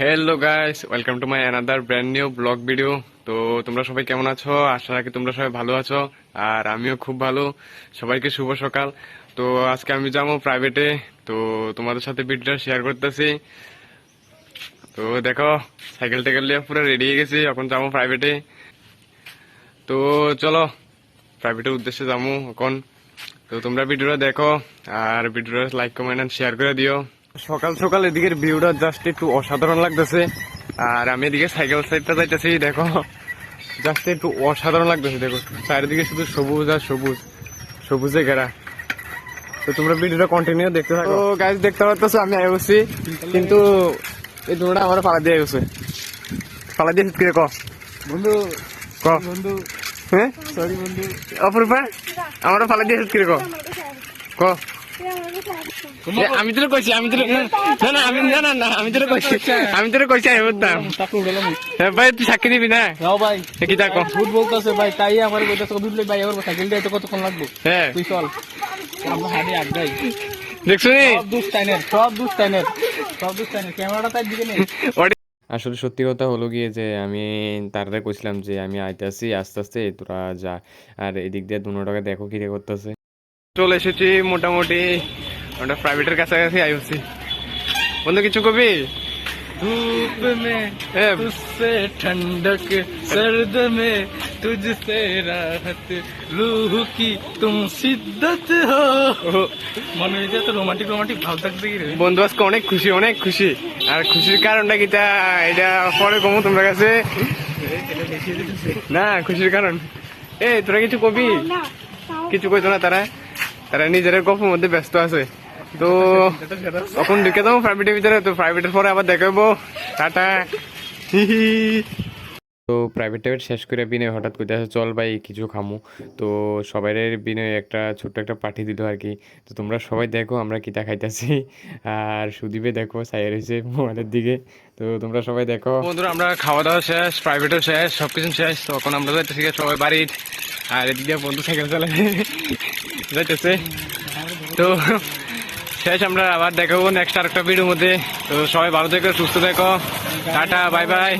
Hello guys welcome to my another brand new blog video তো তোমরা সবাই কেমন আছো? আশা রাখি তোমরা সবাই ভালো আছো। আর আমিও খুব ভালো। সবাইকে শুভ সকাল। তো আজকে আমি যাব প্রাইভেটে তো তোমাদের সাথে ভিডিওটা শেয়ার করতেছি। তো দেখো সাইকেল টাইকেল নিয়ে পুরো রেডি হয়ে গেছি। এখন যাব প্রাইভেটে তো চলো প্রাইভেটের উদ্দেশ্যে যাব এখন। তো তোমরা ভিডিওটা দেখো। আর ভিডিওটা লাইক কমেন্ট শেয়ার করে দিও। সকাল সকাল এদিকের ভিউটা জাস্ট একটু অসাধারণ লাগতেছে। আর আমি এদিকে সাইকেল সাইডটা যাইতেছি দেখো। জাস্ট একটু অসাধারণ লাগতেছে দেখো। চারিদিকে শুধু সবুজ আর সবুজ সবুজে ঘেরা। তো তোমরা ভিডিওটা কন্টিনিউ দেখতে থাকো। গাইজ দেখতে পাচ্ছ আমি আইছি কিন্তু এই তোমরা আমার পালা দিয়ে গেছে। পালা দিয়ে কি ক? বন্ধু ক? বন্ধু। হ্যাঁ? সরি বন্ধু। অপরূপা আমারও ফালা দিয়ে কি ক? ক? আমি তোর কইছি আমি তোর না না আমি না না না আমি তোর কইছি আমি তোর কইছি আমি বলতাম হ্যাঁ ভাই তুই সাক্ষী দিবি না? যাও ভাই। কি তা ক ভূত বলতেছে ভাই তাই আমার বলতেছে ভূত বলে ভাই আমার সাইকেল দিয়ে কতক্ষণ লাগবে? হ্যাঁ তুই চল। আমরা হাঁটি আড্ডাই দেখছ নি? সব দুষ টাইনের সব দুষ টাইনের সব দুষ টাইনের ক্যামেরাটা তার দিকে নেই। আসলে সত্যি কথা হলো গিয়ে যে আমি তারারে কইছিলাম যে আমি আইতাছি আস্তে আস্তে তোরা যা। আর এদিক দিয়ে দুটাকে দেখো কি রে করতেছে। চলে এসেছি মোটামুটি। আমরা প্রাইভেটের কাছাকাছি আইছি বন্ধু কিছু কবি धूप में এ, तुझसे ठंडक सर्द में तुझसे राहत रूह की तुम शिद्दत हो মনে হয়েছে তো রোমান্টিক রোমান্টিক ভাব থাকতে কি রে বন্ধু আজকে অনেক খুশি অনেক খুশি আর খুশির কারণটা কিটা এটা পরে কমো তোমার কাছে না খুশির কারণ এ তোরা কিছু কবি কিছু কইতো না তারা তারা নিজের গল্পের মধ্যে ব্যস্ত আছে তো তখন ঢুকে যাব প্রাইভেটের ভিতরে, তো প্রাইভেটের পরে আবার দেখাবো। টাটা। তো প্রাইভেট টাইভেট শেষ করে বিনয় হঠাৎ করে আসে, চল ভাই, কিছু খামু। তো সবাই বিনয় একটা ছোট্ট একটা পাঠি দিল আর কি। তো তোমরা সবাই দেখো, আমরা কিটা খাইতেছি। আর সুদীপে দেখো, সাইয়ের হয়েছে মোবাইলের দিকে। তো তোমরা সবাই দেখো। বন্ধুরা, আমরা খাওয়া দাওয়া শেষ প্রাইভেটও শেষ, সবকিছু শেষ। তখন আমরা যাইতেছি সবাই বাড়ির। আর এদিকে বন্ধু সাইকেল চালায়। যাইতেছে। তো শেষ, আমরা আবার দেখাবো নেক্সট আরেকটা ভিডিওর মধ্যে। তো সবাই ভালো থেকো, সুস্থ থেকো। Tata bye bye